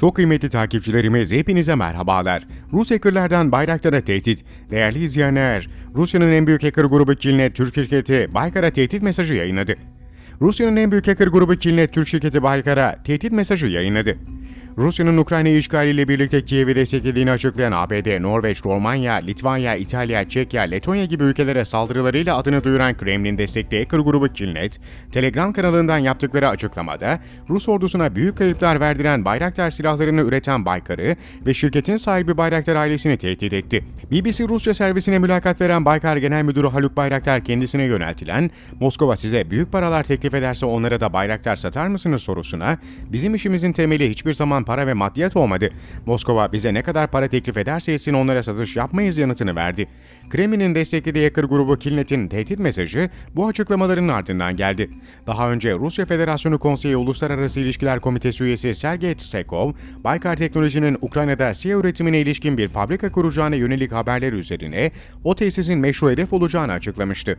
Çok kıymetli takipçilerimiz hepinize merhabalar. Rus hackerlardan Bayraktar'a tehdit. Değerli izleyenler, Rusya'nın en büyük hacker grubu Killnet Türk şirketi Baykar'a tehdit mesajı yayınladı. Rusya'nın en büyük hacker grubu Killnet Türk şirketi Baykar'a tehdit mesajı yayınladı. Rusya'nın Ukrayna'yı işgaliyle birlikte Kiev'i desteklediğini açıklayan ABD, Norveç, Romanya, Litvanya, İtalya, Çekya, Letonya gibi ülkelere saldırılarıyla adını duyuran Kremlin destekli hacker grubu Killnet, Telegram kanalından yaptıkları açıklamada Rus ordusuna büyük kayıplar verdiren Bayraktar silahlarını üreten Baykar'ı ve şirketin sahibi Bayraktar ailesini tehdit etti. BBC Rusça servisine mülakat veren Baykar Genel Müdürü Haluk Bayraktar kendisine yöneltilen Moskova size büyük paralar teklif ederse onlara da Bayraktar satar mısınız sorusuna bizim işimizin temeli hiçbir zaman para ve maddiyat olmadı. Moskova bize ne kadar para teklif ederse etsin onlara satış yapmayız yanıtını verdi. Kremlin'in desteklediği hacker grubu Killnet'in tehdit mesajı bu açıklamaların ardından geldi. Daha önce Rusya Federasyonu Konseyi Uluslararası İlişkiler Komitesi üyesi Sergey Tsekov, Baykar Teknoloji'nin Ukrayna'da siyah üretimine ilişkin bir fabrika kuracağına yönelik haberler üzerine o tesisin meşru hedef olacağını açıklamıştı.